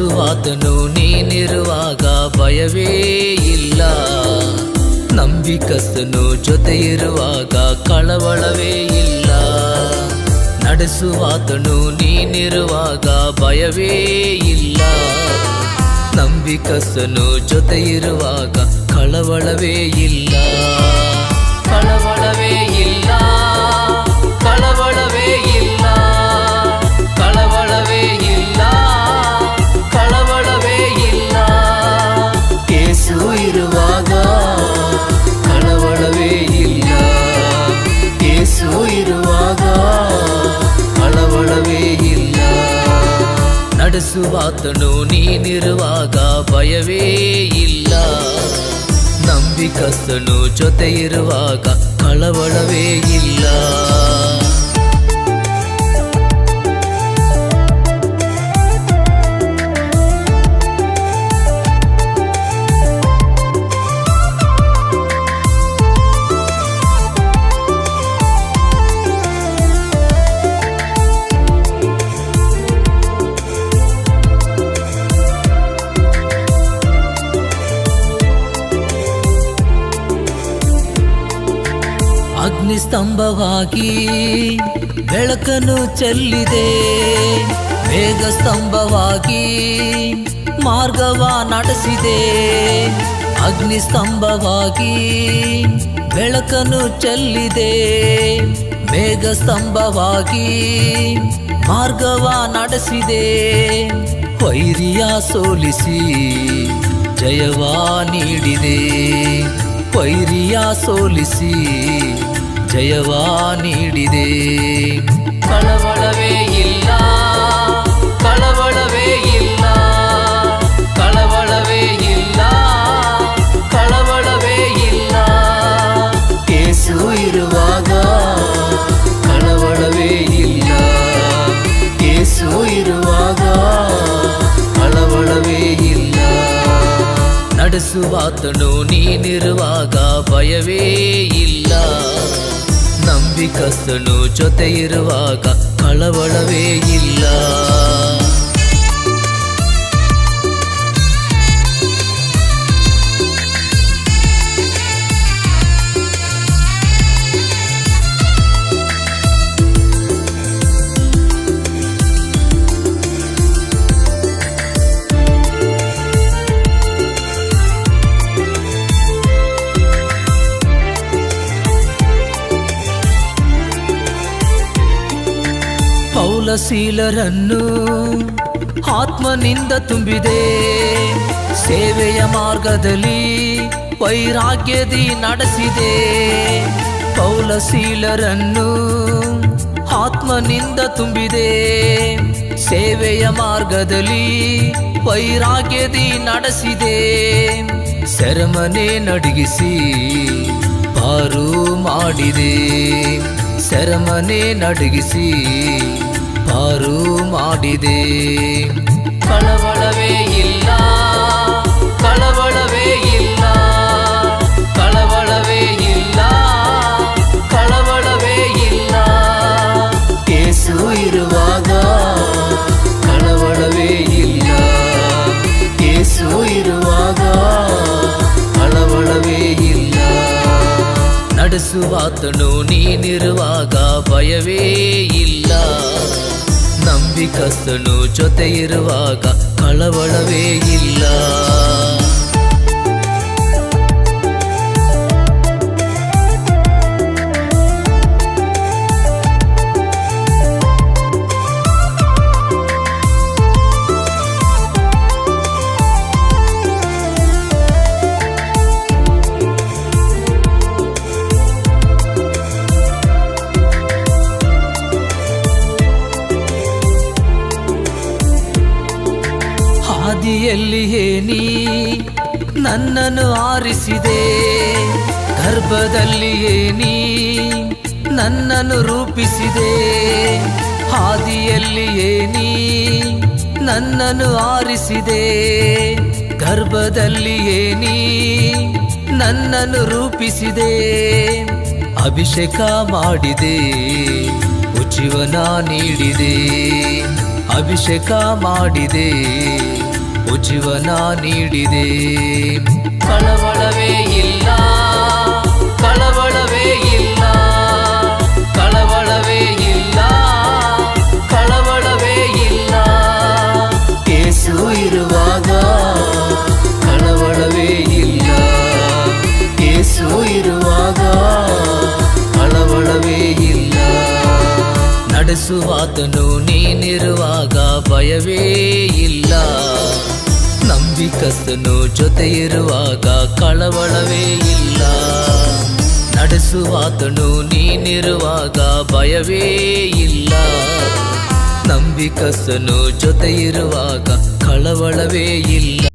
ನಡೆಸುವಾತನು ನೀನಿರುವಾಗ ಭಯವೇ ಇಲ್ಲ. ನಂಬಿಕಸ್ತನು ಜೊತೆ ಇರುವಾಗ ಕಳವಳವೇ ಇಲ್ಲ. ನಡೆಸುವಾತನು ನೀನಿರುವಾಗ ಭಯವೇ ಇಲ್ಲ. ನಂಬಿಕಸ್ತನು ಜೊತೆ ಇರುವಾಗ ಕಳವಳವೇ ಇಲ್ಲ. ನಡೆಸುವಾತನು ನೀನಿರುವಾಗ ಭಯವೇ ಇಲ್ಲ. ನಂಬಿಕಸ್ತನು ಜೊತೆ ಇರುವಾಗ ಕಳವಳವೇ ಇಲ್ಲ. ಅಗ್ನಿಸ್ತಂಭವಾಗಿ ಬೆಳಕನು ಚೆಲ್ಲಿದೆ. ವೇಗ ಸ್ತಂಭವಾಗಿ ಮಾರ್ಗವ ನಡೆಸಿದೆ. ಅಗ್ನಿಸ್ತಂಭವಾಗಿ ಬೆಳಕನು ಚೆಲ್ಲಿದೆ. ಮೇಘ ಸ್ತಂಭವಾಗಿ ಮಾರ್ಗವ ನಡೆಸಿದೆ. ವೈರಿಯ ಸೋಲಿಸಿ ಜಯವಾ ನೀಡಿದೆ. ವೈರಿಯ ಸೋಲಿಸಿ ಜಯವಾ ನೀಡಿದೆ ಕಳವಳವೇ ಇಲ್ಲ ಕಳವಳವೇ ಇಲ್ಲ ಕಳವಳವೇ ಇಲ್ಲ ಕಳವಳವೇ ಇಲ್ಲ ಕೇಸು ಇರುವಾಗ ಕಳವಳವೇ ಇಲ್ಲ ಕೇಸು ಇರುವಾಗ ಕಳವಳವೇ ಇಲ್ಲ ನಡೆಸುವಾತನು ನೀನಿರುವಾಗ ಭಯವೇ ಇಲ್ಲ ನಂಬಿಕಸ್ತನು ಜೊತೆ ಇರುವಾಗ ಕಳವಳವೇ ಇಲ್ಲ. ಪೌಲಶೀಲರನ್ನು ಆತ್ಮನಿಂದ ತುಂಬಿದೆ. ಸೇವೆಯ ಮಾರ್ಗದಲ್ಲಿ ವೈರಾಗ್ಯದಿ ನಡೆಸಿದೆ. ಪೌಲಶೀಲರನ್ನು ಆತ್ಮನಿಂದ ತುಂಬಿದೆ. ಸೇವೆಯ ಮಾರ್ಗದಲ್ಲಿ ವೈರಾಗ್ಯದಿ ನಡೆಸಿದೆ. ಸೆರಮನೆ ನಡಗಿಸಿ ಪಾರು ಮಾಡಿದೆ. ಸೆರಮನೆ ನಡಗಿಸಿ ಪಾರು ಮಾಡಿದೆ ಕಳವಳವೇ ಇಲ್ಲ ಕಳವಳವೇ ಇಲ್ಲ ಕಳವಳವೇ ಇಲ್ಲ ಕಳವಳವೇ ಇಲ್ಲ ಕೇಸು ಇರುವಾಗ ಕಳವಳವೇ ಇಲ್ಲ ಕೇಸು ಇರುವಾಗ ಕಳವಳವೇ ಇಲ್ಲ ನಡೆಸುವಾತನು ನೀನಿರುವಾಗ ಭಯವೇ ಇಲ್ಲ ನಂಬಿಕಸ್ತನು ಜೊತೆ ಇರುವಾಗ ಕಳವಳವೇ ಇಲ್ಲ. ನನ್ನನ್ನು ಆರಿಸಿದೆ. ಗರ್ಭದಲ್ಲಿಯೇ ನೀ ನನ್ನನ್ನು ರೂಪಿಸಿದೆ. ಹಾದಿಯಲ್ಲಿಯೇ ನೀ ನನ್ನನ್ನು ಆರಿಸಿದೆ. ಗರ್ಭದಲ್ಲಿಯೇ ನೀ ನನ್ನನ್ನು ರೂಪಿಸಿದೆ. ಅಭಿಷೇಕ ಮಾಡಿದೆ, ಉಜ್ಜೀವನ ನೀಡಿದೆ. ಅಭಿಷೇಕ ಮಾಡಿದೆ. ಜೀವನ ನೀಡಿದೆ ಕಳವಳವೇ ಇಲ್ಲ ಕಳವಳವೇ ಇಲ್ಲ ಕಳವಳವೇ ಇಲ್ಲ ಕಳವಳವೇ ಇಲ್ಲ ಏಸು ಇರುವಾಗ ಕಳವಳವೇ ಇಲ್ಲ ಏಸು ಇರುವಾಗ ಕಳವಳವೇ ಇಲ್ಲ ನಡೆಸುವಾತನು ನೀನಿರುವಾಗ ಭಯವೇ ಇಲ್ಲ ನಂಬಿಕಸ್ತನು ಜೊತೆಯಿರುವಾಗ ಕಳವಳವೇ ಇಲ್ಲ. ನಡೆಸುವಾತನು ನೀನಿರುವಾಗ ಭಯವೇ ಇಲ್ಲ. ನಂಬಿಕಸ್ತನು ಜೊತೆಯಿರುವಾಗ ಕಳವಳವೇ ಇಲ್ಲ.